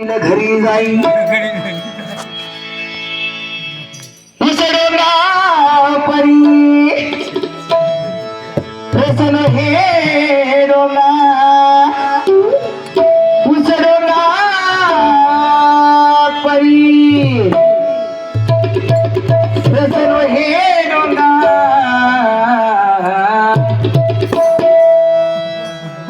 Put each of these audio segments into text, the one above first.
घरी जाई. उसडोला परी. रसन हे डोला उसडोला परी. रसन हे डोला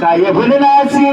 काय भुलनासी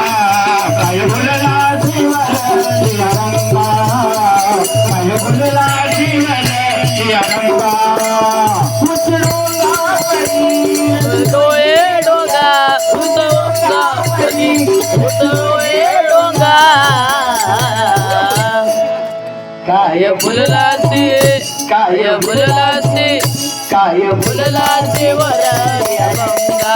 डोंगा. काय फुललासी काय फुललासी काय फुललासी वर गंगा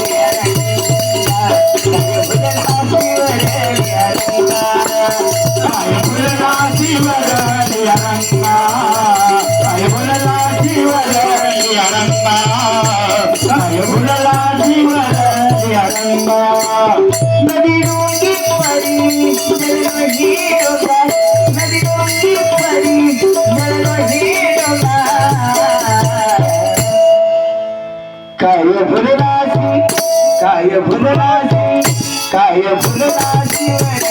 काय भुलराशी काय भुलराशी काय भुलराशी वरेलिया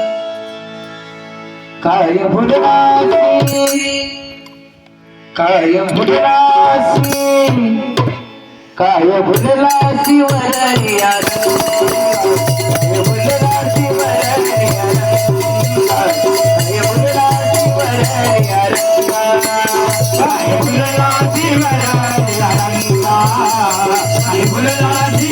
काय भुलराशी काय भुलराशी काय भुलराशी वररिया काय भुलराशी